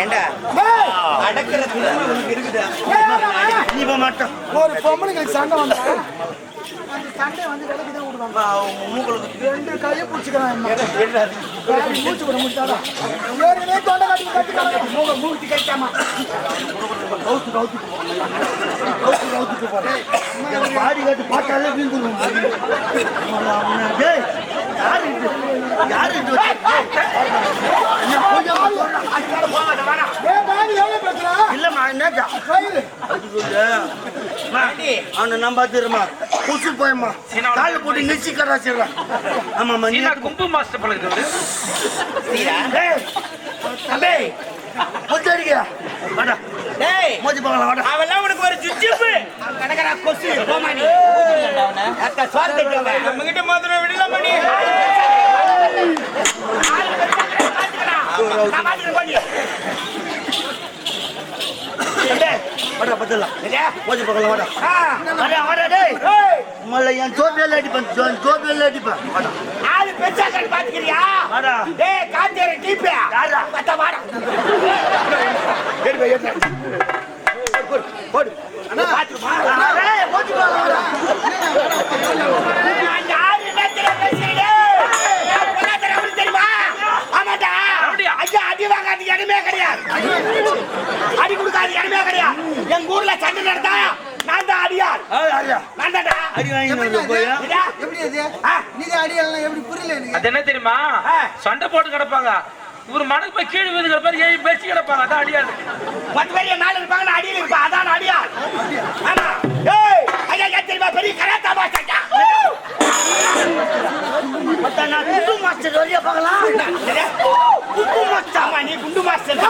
ஏண்டா? அடக்கிற திறமை உனக்கு இருக்குதா போக மாட்டோம். ஒரு பொம்பளைங்களுக்கு சண்டை வந்தா? அந்த சண்டை வந்து விலைக்கு தான் விடுவாங்க. மூக்களுக்கு ரெண்டு கையை பிடிச்சிக்கிறான் மூச்சு விட முடிச்சாடா ஏற்கனவே தொண்டை காட்டி கட்டி மூங்க மூச்சு கட்டாமா கவுத்து கவுத்து கவுத்து கவுத்துக்கு போறேன் பாடி கட்டு பார்த்தாலே வீழ்ந்துருவோம். அவனை நம்பாத்திரமா குசு போயமா கால போட்டு நிச்சு கராசிடுறான் ஆமா கும்பு மாஸ்டர் பழகிறது முத்தடிக்கா. வாடா. டேய். மோதி பார்க்கலாம் வாடா. அவெல்லாம் உனக்கு ஒரு சுச்சிப்பு கணக்கரா கொசு. போமா நீ. அக்கா சோறு தட்டுவாங்க நம்ம கிட்ட மதுரை விடல மணி டேய் வாடா பத்தலாம் மோதி பார்க்கலாம் வாடா. வாடா வாடா டேய். மல்ல என் ஜோபியல் அடிப்பேன். ஜோபியல் அடிப்பேன். வாடா. பெச்சாக்கன் பாத்துக்கிறியா? ஏய் காந்தேரி டீப்பியா அத்த வாடா. எடுப்பா எடுப்பா போடு போடு. அண்ணா. பாத்து வாடா. ஏய் போடு வாடா அடி வாங்காது எதுமே கிடையாது. அடி கொடுக்காது சண்டை நடந்தா நான் தான் அடியார் நான் தான் அடி வாங்கி போயா? எப்படி அது? அடியெல்லாம் எப்படி புரியல எனக்கு? அது என்ன தெரியுமா. சண்டை போட்டு கிடப்பாங்க. இவர் மனக்கு போய் கீழே விழுந்து கிடப்பாரு ஏறி பேசி கிடப்பாங்க. அதான் அடியாது பத்து பேர் மேல இருப்பாங்க நான் அடியில் இருப்பேன். அதான் நான் அடியார் ஆமா. ஏய் ஐயா தெரியுமா? பெரிய கராத்தா நான் குண்டு மாஸ்டர் வழியா பார்க்கலாம். குண்டு மாஸ்டர். ஆமா நீ குண்டு மாஸ்டர்.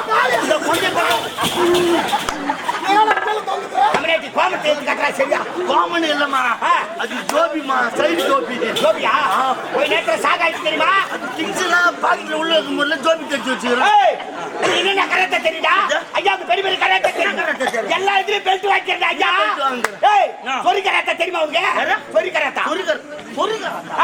இந்த கொஞ்சம் கோமத்தை கட்டுறா? சரியா? காமன் இல்லம்மா. அது ஜோபிமா சைடு ஜோபி ஜோபியா ஒரு நேரத்துல சாக தெரியுமா கிங்ஸ்னா பாக்கெட்ல உள்ள முதல்ல ஜோபி தச்சு வச்சுக்கிறேன் என்ன கரெக்டா தெரியுடா ஐயா பெரிய பெரிய கரெக்டா தெரியும் எல்லா இதுலயும் பெல்ட் வாங்கிக்கிறேன் ஐயா பொறி கரெக்டா தெரியுமா உங்க பொறி கரெக்டா பொறி கரெக்டா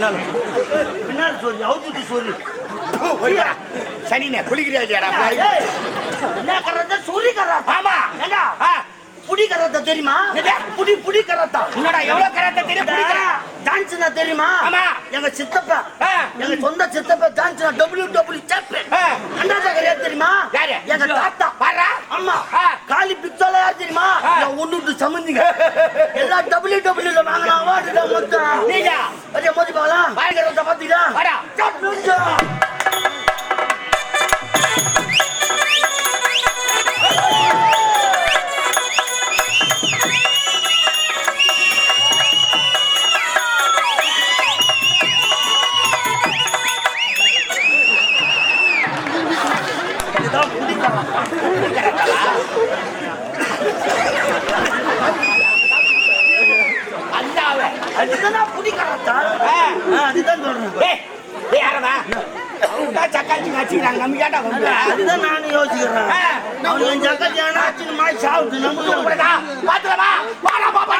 பின்னால. பின்னால சொல்லி அவுத்துட்டு சொல்லி சனினே குளிக்கிறியா ஏய், என்ன கராத்தா? சொல்லி கராத்தா. ஆமா. ஏண்டா? புடி கராத்தா தெரியுமா? புடி புடி கராத்தா. உன்னடா எவ்வளவு கராத்தே தெரியும்? டான்ஸ்னா தெரியுமா? ஆமா. எங்க சித்தப்பா. எங்க சொந்த சித்தப்பா டான்ஸ்னா டபிள்யூ டபிள்யூ சாம்பியன் ஆ. அண்ணாச்சா கிடையாது தெரியுமா? யாரு? எங்க தாத்தா. பாரா? ஆமா. காலி பித்தோல யார் தெரியுமா? விட்டு சம்மந்திங்க. எல்லாம் டபிள்யூ டபிள்யூல மாட்டுதான் மொத்தம் நீங்க. மோதி பாக்கலாம். பயங்கர பாத்தீங்களா அதுதான் சொல்றேன் யாரவா சக்காச்சி வச்சுக்கிறாங்க. நம்ம கேட்டா வந்து அதுதான் நான் யோசிக்கிறேன். அவன் சக்காச்சி ஆனா அச்சு மாதிரி வாடா பாப்பா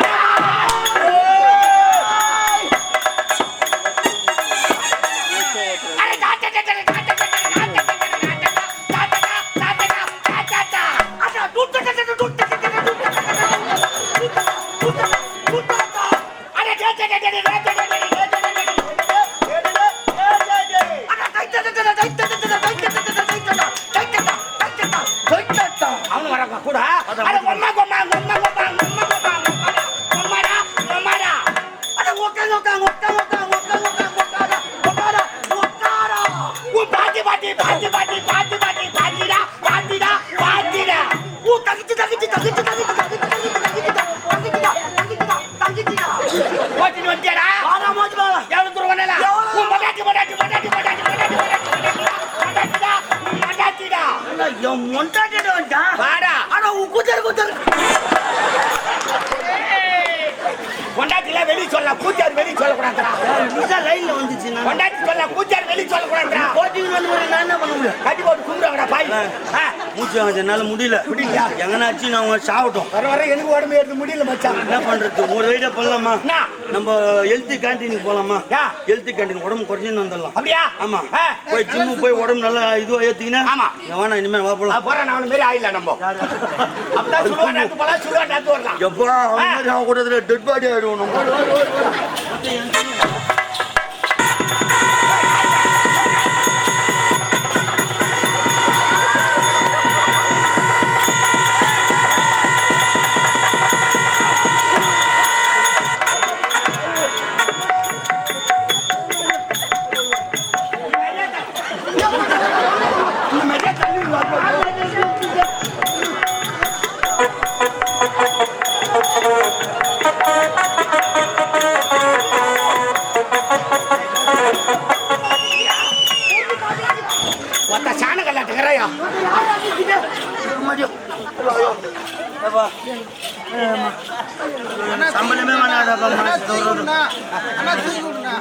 சொல்லக்கூடாதுடா நீதான் லைன்ல வந்துச்சு பொண்டாட்டி சொல்ல கூச்சார் வெளிய சொல்லக்கூடாதுடா போட்டிங்க நான் என்ன பண்ண முடியும் கட்டி போட்டு கும்பிடுவாங்கடா பாய். ஆ, மூச்சு வாங்க என்னால முடியல. முடியலையா? எங்கனாச்சும் நான் சாவட்டும். வர வர எனக்கு உடம்பு ஏற்க முடியல மச்சான். என்ன பண்றது? ஒரு ஐடியா என்ன? நம்ம ஹெல்த் கேண்டீனுக்கு போலாமா. ஹெல்த் கேண்டீன் உடம்பு குறைஞ்சுன்னு வந்துடலாம். அப்படியா? ஆமா. போய் ஜிம்மு போய் உடம்பு நல்லா இதுவா ஏத்திக்கினா? ஆமா. வேணா இனிமேல் வா போலாம். போறேன் நான் அவன மாதிரி ஆயிடல நம்ம அப்பதான் சுடுவா நாத்து போலாம் சுடுவா நாத்து வரலாம். எப்பா அவன் மாதிரி ஆகக்கூடாதுல டெட் பாடி ஆயிடுவோம் நம்ம.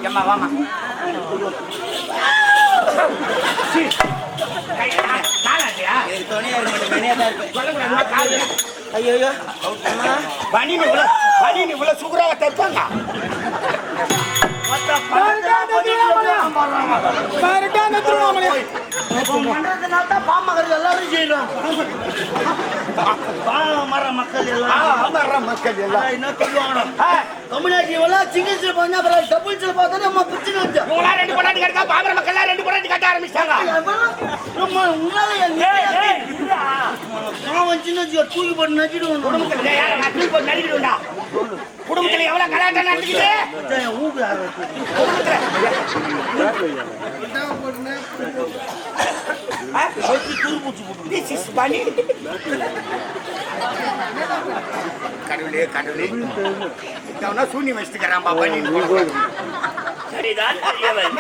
ஏம்மா வாமா சீ. கை- கா- காலாட்டியா? சொல்லக்கூடாதும்மா, காலு. ஐயையோ. பனியன் இவ்வளவு- பனியன் இவ்வளவு சுகுராவா தைப்பாங்க? மக்கள் ஆ, எல்லாம் ஆமாடா மக்கள் எல்லாம். என்ன சொல்லுவாங்கடா ஆ, தமிழ்நாட்டில் எல்லாம் சிங்கிள்ஸ்ல பார்த்தா அப்புறம் டபுள்ஸ்ல பார்த்தா நம்ம பிரச்சனை வந்து இவங்களா ரெண்டு பொண்டாட்டி கட்டா, பாமர மக்கள்லாம் ரெண்டு பொண்டாட்டி கட்ட ஆரம்பிச்சாங்க உங்களால வச்சுக்கோ, தூக்கி போட்டு நச்சிடுவோம். குடும்பத்துல யாரை நான் தூக்கி போட்டு நறுக்கிடுவேன்டா. குடும்பத்துல எவ்வளவு கலாட்டம் என் ஊக்கு. கடவுளே கடவுளே இவனா சூனி வச்சுக்கிறான்பா பண்ணின்னு போல. சரிதான் பெரியவன்.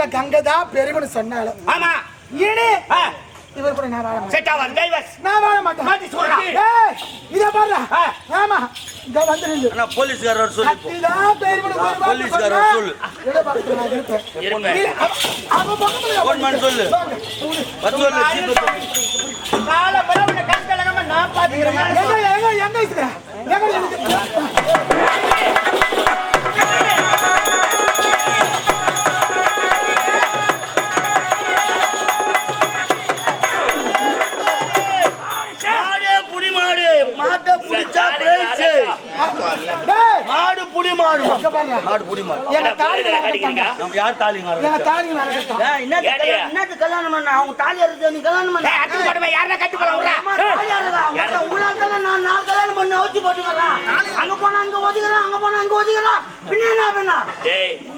உலகத்துல கங்கை தான் பெருமைன்னு சொன்னாலும் ஆமா இனி இவர் கூட நான் வாழ மாட்டேன் செட் ஆவாது டைவர்ஸ் நான் வாழ மாட்டேன் மாத்தி சொல்றா. ஏய், இத பாரு. ஆமா இங்க வந்து நில்லு அண்ணா, போலீஸ்காரர் சொல்லி போ. கத்திதான் பெருமைன்னு ஒரு வார்த்தை போலீஸ்காரர் சொல்லு. இட நான் இருப்பேன். அவ- பக்கத்துல பண்ணி சொல்லு. வாங்க, சொல்லு. பத்து வரல, ஜீப்பு போ. கால கஷ்டம் நான் பாத்துக்கிறேன் எங்க எங்க எங்க இருக்கிற எங்க இருக்கு? மாடு புடி மாடு. இங்க பாருங்க. மாடு புடி மாடு. எங்க தாலி நடக்கட்டாங்க. நம்ம யார் தாலி எங்க தாலி நடக்கட்டும். ஏய், என்னத்துக்கு கல்யாணம் பண்ண? அவங்க தாலி அறுத்து நீ கல்யாணம் பண்ண அத்து போடுவேன் யாரா கட்டி போல தாலி உங்களால நான் நான் கல்யாணம் பண்ண அவுத்து போட்டுக்கிறேன் அங்க போனா அங்க ஒதுக்கிறேன் அங்க போனா அங்க ஒதுக்கிறேன் பின்ன என்ன பண்ணா?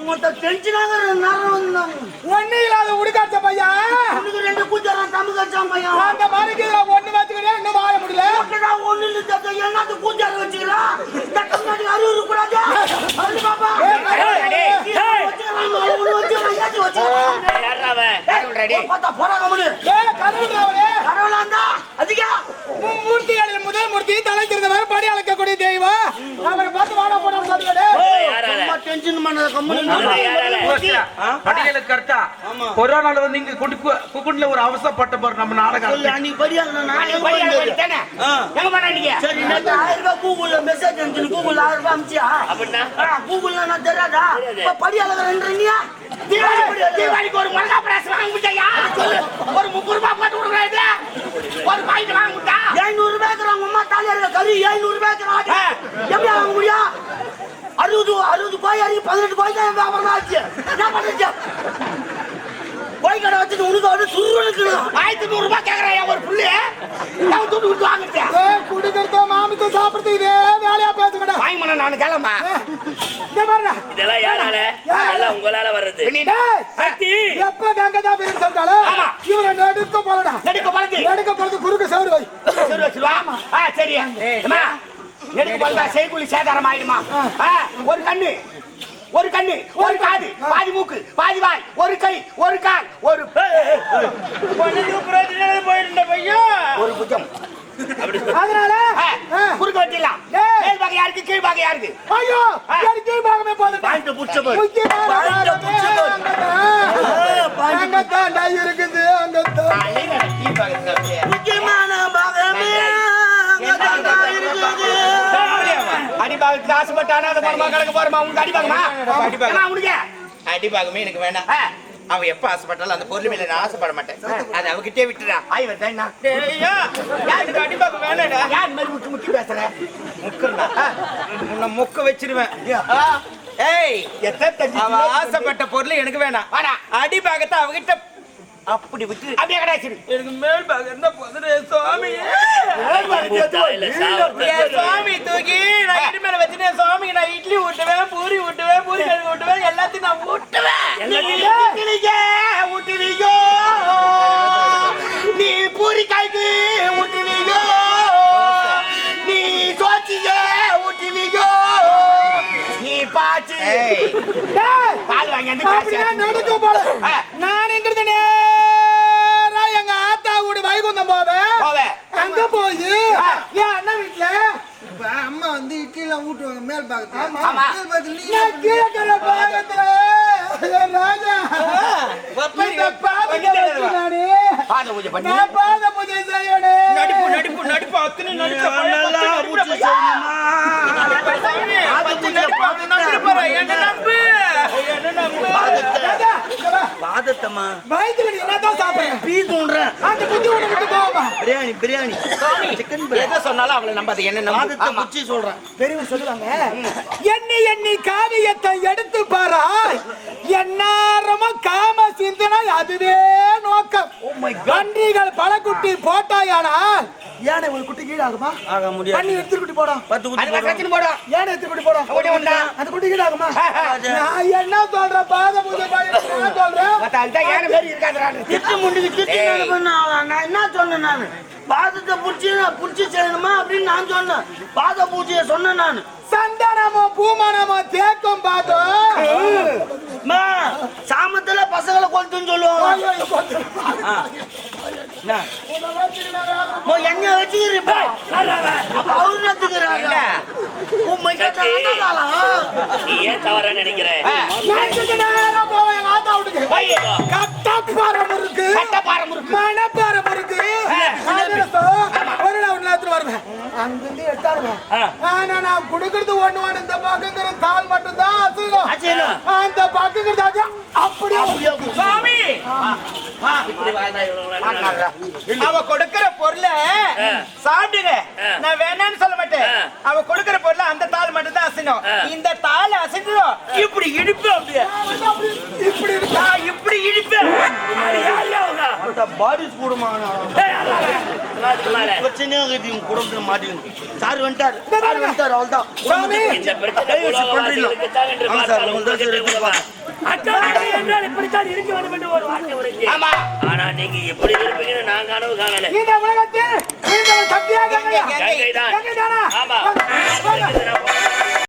மொத்த டென்ஷனாக நேரம் வந்தாங்க ஒண்ணு இல்லாத உடுக்காச்ச பையன் உனக்கு ரெண்டு கூச்சாரம் தமிழ் கட்சான் பையன் அந்த இதுல ஒண்ணு வச்சுக்கிட்டே இன்னும் வாழ முடியல? ஒண்ணு இல்ல என்னது கூச்சாரம் வச்சுக்கலாம் இந்த கண்ணாடி அறிவு கூடாது அது பாப்பா வச்சுக்கலாம் ஒண்ணு வச்சுக்கலாம் ஏத்தி வச்சுக்கலாம் பார்த்தா போறாங்க கடவுள் அவரே. அதிகா. முதல் மூர்த்தி தலை திருந்தவர் படி அளக்கக்கூடிய தெய்வம். அவரை பார்த்து வாடா போட சொல்லுங்க ரொம்ப டென்ஷன் பண்ணத கம்பெனி பட்டியலுக்கு கருத்தா கொரோனால வந்து இங்க குண்டு குக்குண்ல ஒரு அவசரப்பட்ட பாரு நம்ம நாடகம் அன்னைக்கு நேத்து ஆயிரம் ரூபாய் கூகுள்ல மெசேஜ் அனுப்பிச்சு கூகுள்ல ஆயிரம் ரூபாய் அனுப்பிச்சியா? ஆ, கூகுள்ல நான் தெரியாதா? இப்ப படி அழகன்றீங்க தீபாவளி தீபாவளிக்கு ஒரு மிளகா பிராஸ் வாங்கி? ஒரு முப்பது ரூபாய் போட்டு கொடுக்குறேன் இதுல. ஒரு பாக்கெட் வாங்கி ரூபாய்க்கு உங்க அம்மா தாலியா இருக்க கறி ஐநூறு ரூபாய்க்கு ஆடு ஆ. எப்படி வாங்க அறுபது அறுபது கோய் அறி பதினெட்டு கோய் தான் வியாபாரம் ஆச்சு என்ன பண்ணுச்சு கோய் கடை வச்சுட்டு உனக்கு வந்து சுருவனுக்கணும் ஆயிரத்தி நூறு ரூபாய் கேக்குறாயா ஒரு புள்ளி? நான் துட்டு கொடுத்து வாங்கிட்டேன். குடிக்கிறத மாமித்த சாப்பிடுறது இதே வேலையா பேசுங்கடா வாங்கி போனா நான் கிளம்பா. இதெல்லாம் யாரால எல்லாம் உங்களால வர்றது டேய், எப்ப கங்கதா பேரு ஆமா. இவரை நடுக்க போலடா நடுக்க பழகு. நடுக்க போறது குறுக்கு சவுறு வை சரி வச்சிருவா. ஆ, சரி. எடுத்து பார்த்தா செய்கூலி சேதாரம் ஆயிடுமா? ஆ, ஒரு கண்ணு ஒரு கண்ணு ஒரு காது பாதி மூக்கு பாதி வாய் ஒரு கை ஒரு கால் ஒரு ஒரு புஜம். அதனால. குறுக்க வெட்டிடலாம். மேல் பாகம் யாருக்கு கீழ் பாகம் யாருக்கு? ஐயோ எனக்கு பாகமே போதும். பாயிண்ட் புடிச்ச பாரு. முக்கியமான பாயிண்ட பாகமே புடிச்ச பாரு. அங்கதான். அங்கதான்டா இருக்குது கீழ் பாகத்துக்கு முக்கியமான பாகமே அங்கதான்டா இருக்குது. அடிபாகத்துக்கு ஆசைப்பட்ட அனாதை பணமா கணக்கு போறமா? உனக்கு அடிபாகமா அடிபாகம். உனக்கு அடிபாகமே எனக்கு வேணாம் ஆ, அவன் எப்ப ஆசைப்பட்டாலும் அந்த பொருள் மேல நான் ஆசைப்பட மாட்டேன். அதை அவகிட்டே விட்டுறா. ஆய் வருதா அடிபாகம் வேணாடா யார் மாதிரி முக்கி முக்கி பேசுற? முக்குறா. உன்னை முக்க வச்சிருவேன். ஏய் எத்தனை ஆசைப்பட்ட பொருள் எனக்கு வேணாம். வாடா. அடிபாகத்தை அவகிட்ட அப்படி விட்டு அப்படியே கிடைச்சிரு எனக்கு மேல் பாகம் என்ன போதுரு சுவாமி சுவாமி தூக்கி நான் இடி மேல வச்சுட்டு என் சுவாமிக்கு நான் இட்லி ஊட்டுவேன் பூரி ஊட்டுவேன் பூரி கழுவி ஊட்டுவேன் எல்லாத்தையும் நான் ஊட்டுவேன். ஊட்டுவீங்க ஊட்டுவீங்க நீ பூரி காய்க்கு ஊட்டுவீங்க நீ சோச்சிங்க ஊட்டுவீங்க நீ பாச்சு பால் வாங்கி வந்து அப்படியே காசு. நடக்க போல ஆ. நான் எங்கிறது நேரா எங்க ஆத்தா கூட வைகுந்தம் போவேன் போவேன். அங்க போய் ஆ. என் அண்ணன் வீட்டுல இப்ப அம்மா வந்து எல்லாம் ஊட்டுவாங்க மேல் பாகத்துல ஆமா. மேல் பாகத்துல நீ நான் கீழக்கிற பாகத்துல. என் ராஜா இந்த பாதத்தை வச்சு நானு. பாத பூஜை பண்ணி. நான் பாத பூஜை செய்யணும். நடிப்பு நடிப்பு நடிப்பு. அத்தனை நடிப்பு நல்லா பூச்சி செய்யணுமா? சாமி, பத்து நடிப்பு அவனை நம்பிட்டு போறேன். என்ன நம்பு? என்ன நம்பு? ராஜா, இங்க வா. பாதத்தம்மா வயித்துல நீ என்னதான் சாப்பிடுற பீ தூண்டுறேன் அந்த புத்தி உன்னை விட்டு போவா பிரியாணி பிரியாணி. சிக்கன் பிரியாணி. எதை சொன்னாலும் அவளை நம்பாது என்ன நம்பு? பாதத்தை குச்சி சொல்றேன். பெரியவர் சொல்லுவாங்க எண்ணி எண்ணி காவியத்தை எடுத்து பாரா எந்நேரமும் காம சிந்தனை அதுவே நோக்கம். நன்றிகள் பழக்குட்டி போட்டாயானால் யானை ஒரு குட்டி கீழாகுமா? ஆக முடியாது. பண்ணி எடுத்து குட்டி போடும் பத்து குச்சி அது கச்சின்னு போடும் யானை எடுத்து குட்டி போடும் ஓடி வந்தா. அந்த குட்டி கீழாகுமா? நான் என்ன சொல்றேன்? பாத பூஜை பண்ணி நான் சொல்றேன்? மத்த அதுதான் ஏன பேர் இருக்காதுறான்னு திட்டு முண்டுக்கு திட்டு நான் நான் என்ன சொன்னேன் நான்? பாதத்தை புடிச்சு புடிச்சு செய்யணுமா அப்படின்னு நான் சொன்னேன். பாத பூஜையை சொன்னேன் நான். சந்தனமோ பூமணமோ தேக்கம் பார்த்தோம் அம்மா, சாமத்துல பசங்களை கொளுத்துன்னு சொல்லுவாங்க. என்ன? வச்சுக்கிறீப்பா பௌர்ணத்துக்குறாங்க உண்மை கேட்டா நீ ஏன் தவறா நினைக்கிற? நாட்டுக்கு நேரா போவேன் எங்க அங்கிருந்து எடுத்தாருங்க. ஆனா நான் குடுக்கறது ஒண்ணு ஒண்ணு, இந்த பக்கங்கிற தாள் மட்டும்தான் அசையும். அசையணும். அந்த பக்கங்கிறது அது அப்படியே சாமி அவ கொடுக்கிற பொருள சாப்பிடுங்க. நான் வேணாம்னு சொல்ல மாட்டேன். அவ கொடுக்கிற பொருள அந்த தாள் மட்டும் தான் அசைணும் இந்த தாள் அசைஞ்சிடும் இப்படி இடிப்பு அப்படியே. இப்படி பாடி கூடுமா பிரச்சனையாக இருக்குது உங்க குடும்பத்துல மாட்டீங்க சார் வந்துட்டார். வந்துட்டார் தான் தான் என்றால் இப்படித்தான் இருக்க வேண்டும் என்று ஒரு வார்த்தை. ஆமா. ஆனா நீங்க எப்படி இருப்பீங்கன்னு நான் கனவு காணல. இந்த உலகத்தில் நீங்கள் சக்தியாக கங்கை, கங்கை. கங்கைதான். கங்கைதானா? ஆமா